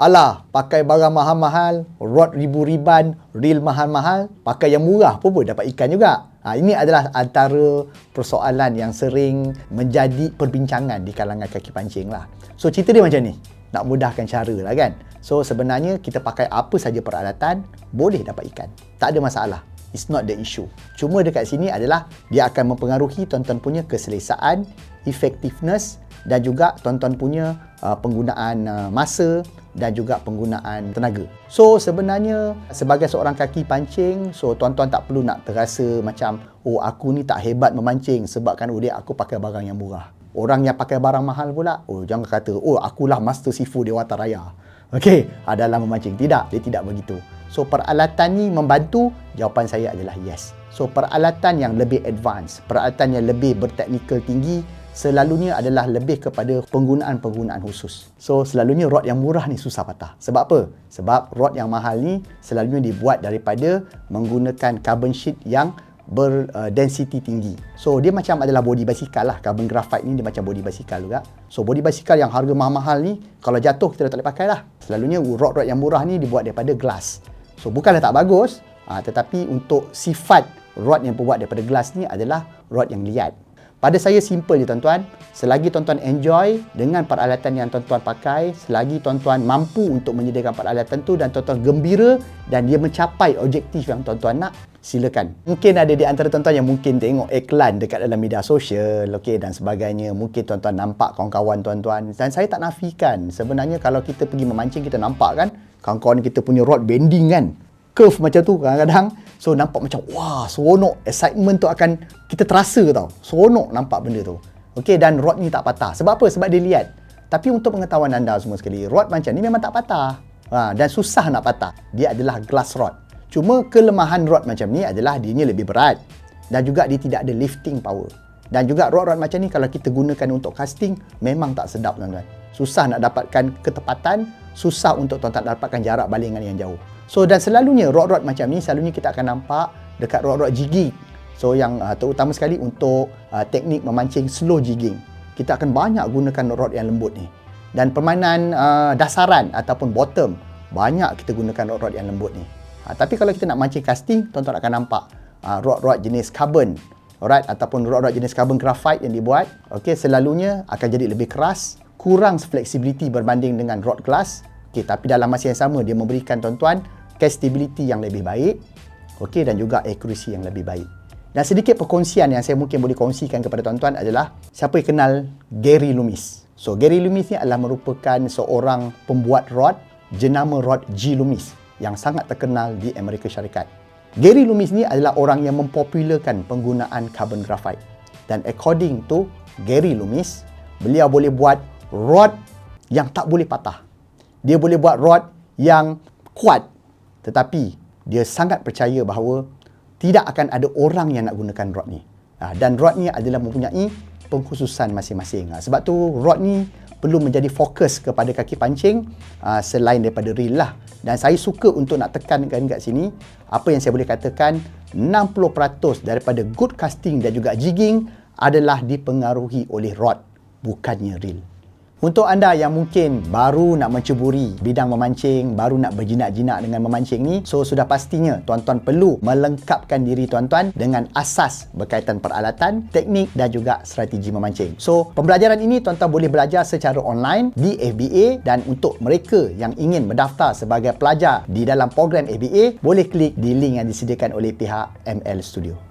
Alah, pakai barang mahal-mahal, rod ribu-riban, reel mahal-mahal, pakai yang murah pun boleh dapat ikan juga. Ha, ini adalah antara persoalan yang sering menjadi perbincangan di kalangan kaki pancing lah. So, cerita dia macam ni. Nak mudahkan cara lah kan. So, sebenarnya kita pakai apa saja peralatan, boleh dapat ikan. Tak ada masalah. It's not the issue. Cuma dekat sini adalah dia akan mempengaruhi tuan-tuan punya keselesaan, effectiveness dan juga tuan-tuan punya uh, penggunaan uh, masa dan juga penggunaan tenaga. So sebenarnya sebagai seorang kaki pancing, so tuan-tuan tak perlu nak terasa macam oh aku ni tak hebat memancing sebabkan oh dia aku pakai barang yang murah. Orang yang pakai barang mahal pula, oh jangan kata oh akulah master sifu Dewata Raya. Okey, adalah memancing. Tidak, dia tidak begitu. So peralatan ni membantu? Jawapan saya adalah yes. So peralatan yang lebih advance, peralatan yang lebih berteknikal tinggi selalunya adalah lebih kepada penggunaan-penggunaan khusus. So selalunya rod yang murah ni susah patah. Sebab apa? Sebab rod yang mahal ni selalunya dibuat daripada menggunakan carbon sheet yang berdensity uh, tinggi. So dia macam adalah body bicycle lah. Carbon graphite ni dia macam body bicycle juga. So body bicycle yang harga mahal-mahal ni kalau jatuh kita dah tak boleh pakai lah. Selalunya rod-rod yang murah ni dibuat daripada glass. So bukanlah tak bagus, uh, tetapi untuk sifat rod yang dibuat daripada gelas ni adalah rod yang liat. Pada saya simple je tuan-tuan, selagi tuan-tuan enjoy dengan peralatan yang tuan-tuan pakai, selagi tuan-tuan mampu untuk menyediakan peralatan tu dan tuan-tuan gembira dan dia mencapai objektif yang tuan-tuan nak, silakan. Mungkin ada di antara tuan-tuan yang mungkin tengok iklan dekat dalam media sosial, okay, dan sebagainya. Mungkin tuan-tuan nampak kawan-kawan tuan-tuan. Dan saya tak nafikan, sebenarnya kalau kita pergi memancing, kita nampak kan, kawan-kawan kita punya rod bending kan, curve macam tu kadang-kadang So nampak macam wah seronok excitement tu akan kita terasa tau. Seronok nampak benda tu. Okey dan rod ni tak patah. Sebab apa? Sebab dia liat. Tapi untuk pengetahuan anda semua sekali, rod macam ni memang tak patah. Ha, dan susah nak patah. Dia adalah glass rod. Cuma kelemahan rod macam ni adalah dia ni lebih berat. Dan juga dia tidak ada lifting power. Dan juga rod-rod macam ni kalau kita gunakan untuk casting memang tak sedap tuan-tuan. Susah nak dapatkan ketepatan, susah untuk tuan-tuan dapatkan jarak balingan yang jauh. So dan selalunya rod-rod macam ni selalunya kita akan nampak dekat rod-rod jigging. So yang uh, terutama sekali untuk uh, teknik memancing slow jigging. Kita akan banyak gunakan rod yang lembut ni. Dan permainan uh, dasaran ataupun bottom banyak kita gunakan rod-rod yang lembut ni. Uh, tapi kalau kita nak mancing casting, tuan-tuan akan nampak uh, rod-rod jenis carbon Alright, ataupun rod-rod jenis carbon graphite yang dibuat, okay, selalunya akan jadi lebih keras, kurang flexibility berbanding dengan rod glass. Okay, tapi dalam masa yang sama, dia memberikan tuan-tuan castability yang lebih baik okay, dan juga accuracy yang lebih baik. Dan sedikit perkongsian yang saya mungkin boleh kongsikan kepada tuan-tuan adalah siapa yang kenal Gary Loomis. So Gary Loomis ni adalah merupakan seorang pembuat rod jenama rod G Loomis yang sangat terkenal di Amerika Syarikat. Gary Loomis ni adalah orang yang mempopularkan penggunaan carbon graphite. Dan according to Gary Loomis, beliau boleh buat rod yang tak boleh patah. Dia boleh buat rod yang kuat tetapi dia sangat percaya bahawa tidak akan ada orang yang nak gunakan rod ni. Ha, dan rod ni adalah mempunyai pengkhususan masing-masing. Ha, sebab tu rod ni perlu menjadi fokus kepada kaki pancing ha, selain daripada reel lah. Dan saya suka untuk nak tekankan kat sini apa yang saya boleh katakan 60% daripada good casting dan juga jigging adalah dipengaruhi oleh rod bukannya reel. Untuk anda yang mungkin baru nak mencuburi bidang memancing, baru nak berjinak-jinak dengan memancing ni, so sudah pastinya tuan-tuan perlu melengkapkan diri tuan-tuan dengan asas berkaitan peralatan, teknik dan juga strategi memancing. So, pembelajaran ini tuan-tuan boleh belajar secara online di FBA dan untuk mereka yang ingin mendaftar sebagai pelajar di dalam program FBA, boleh klik di link yang disediakan oleh pihak ML Studio.